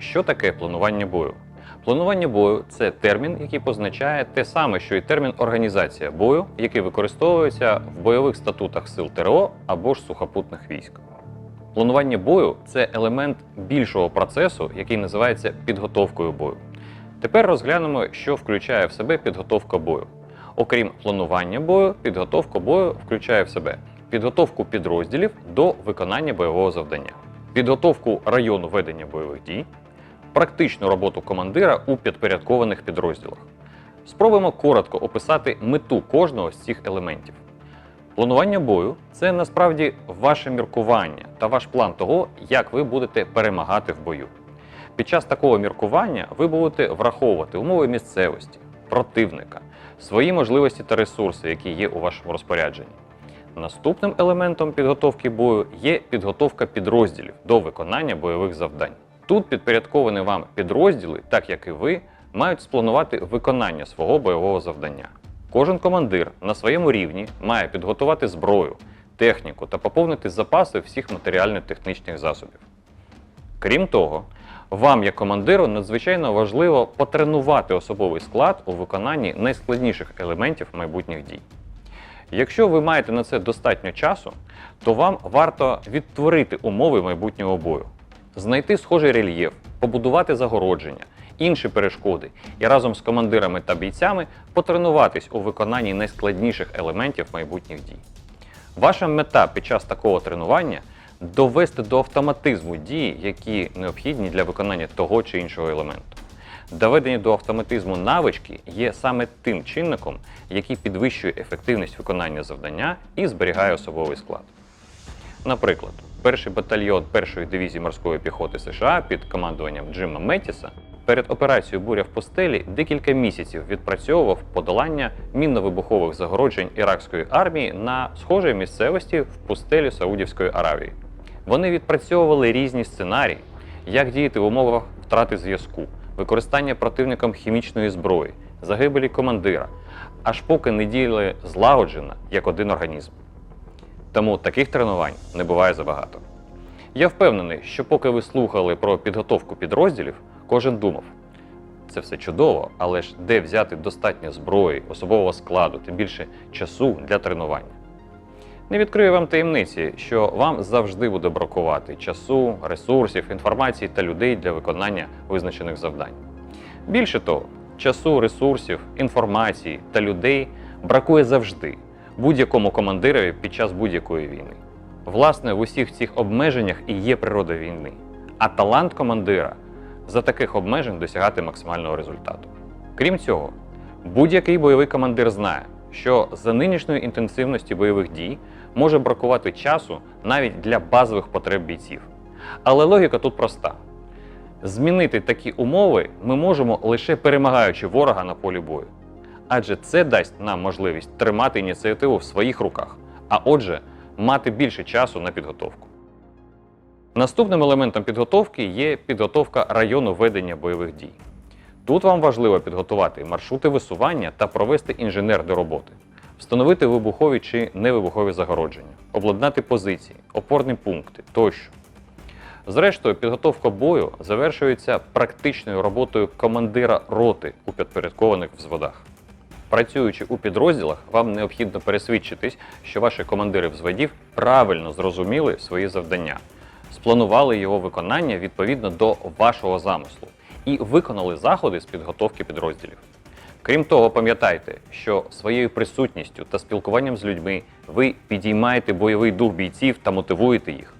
Що таке планування бою? Планування бою це термін, який позначає те саме, що і термін організація бою, який використовується в бойових статутах сил ТРО або ж сухопутних військ. Планування бою це елемент більшого процесу, який називається підготовкою бою. Тепер розглянемо, що включає в себе підготовка бою. Окрім планування бою, підготовка бою включає в себе підготовку підрозділів до виконання бойового завдання, підготовку району ведення бойових дій, практичну роботу командира у підпорядкованих підрозділах. Спробуємо коротко описати мету кожного з цих елементів. Планування бою це насправді ваше міркування та ваш план того, як ви будете перемагати в бою. Під час такого міркування ви будете враховувати умови місцевості, противника, свої можливості та ресурси, які є у вашому розпорядженні. Наступним елементом підготовки бою є підготовка підрозділів до виконання бойових завдань. Тут підпорядковані вам підрозділи, так як і ви, мають спланувати виконання свого бойового завдання. Кожен командир на своєму рівні має підготувати зброю, техніку та поповнити запаси всіх матеріально-технічних засобів. Крім того, вам, як командиру, надзвичайно важливо потренувати особовий склад у виконанні найскладніших елементів майбутніх дій. Якщо ви маєте на це достатньо часу, то вам варто відтворити умови майбутнього бою, знайти схожий рельєф, побудувати загородження, інші перешкоди і разом з командирами та бійцями потренуватись у виконанні найскладніших елементів майбутніх дій. Ваша мета під час такого тренування довести до автоматизму дії, які необхідні для виконання того чи іншого елементу. Доведені до автоматизму навички є саме тим чинником, який підвищує ефективність виконання завдання і зберігає особовий склад. Наприклад, перший батальйон першої дивізії морської піхоти США під командуванням Джима Меттіса перед операцією Буря в пустелі декілька місяців відпрацьовував подолання мінно-вибухових загороджень іракської армії на схожій місцевості в пустелі Саудівської Аравії. Вони відпрацьовували різні сценарії, як діяти в умовах втрати зв'язку, використання противником хімічної зброї, загибелі командира, аж поки не діяли злагоджено як один організм. Тому таких тренувань не буває забагато. Я впевнений, що поки ви слухали про підготовку підрозділів, кожен думав, це все чудово, але ж де взяти достатньо зброї, особового складу, тим більше часу для тренування. Не відкрию вам таємниці, що вам завжди буде бракувати часу, ресурсів, інформації та людей для виконання визначених завдань. Більше того, часу, ресурсів, інформації та людей бракує завжди будь-якому командирові під час будь-якої війни. Власне, в усіх цих обмеженнях і є природа війни, а талант командира за таких обмежень досягати максимального результату. Крім цього, будь-який бойовий командир знає, що за нинішньої інтенсивності бойових дій може бракувати часу навіть для базових потреб бійців. Але логіка тут проста: змінити такі умови ми можемо лише перемагаючи ворога на полі бою. Адже це дасть нам можливість тримати ініціативу в своїх руках, а отже, мати більше часу на підготовку. Наступним елементом підготовки є підготовка району ведення бойових дій. Тут вам важливо підготувати маршрути висування та провести інженерні роботи, встановити вибухові чи невибухові загородження, обладнати позиції, опорні пункти тощо. Зрештою, підготовка бою завершується практичною роботою командира роти у підпорядкованих взводах. Працюючи у підрозділах, вам необхідно пересвідчитись, що ваші командири взводів правильно зрозуміли свої завдання, спланували його виконання відповідно до вашого замислу і виконали заходи з підготовки підрозділів. Крім того, пам'ятайте, що своєю присутністю та спілкуванням з людьми ви підіймаєте бойовий дух бійців та мотивуєте їх.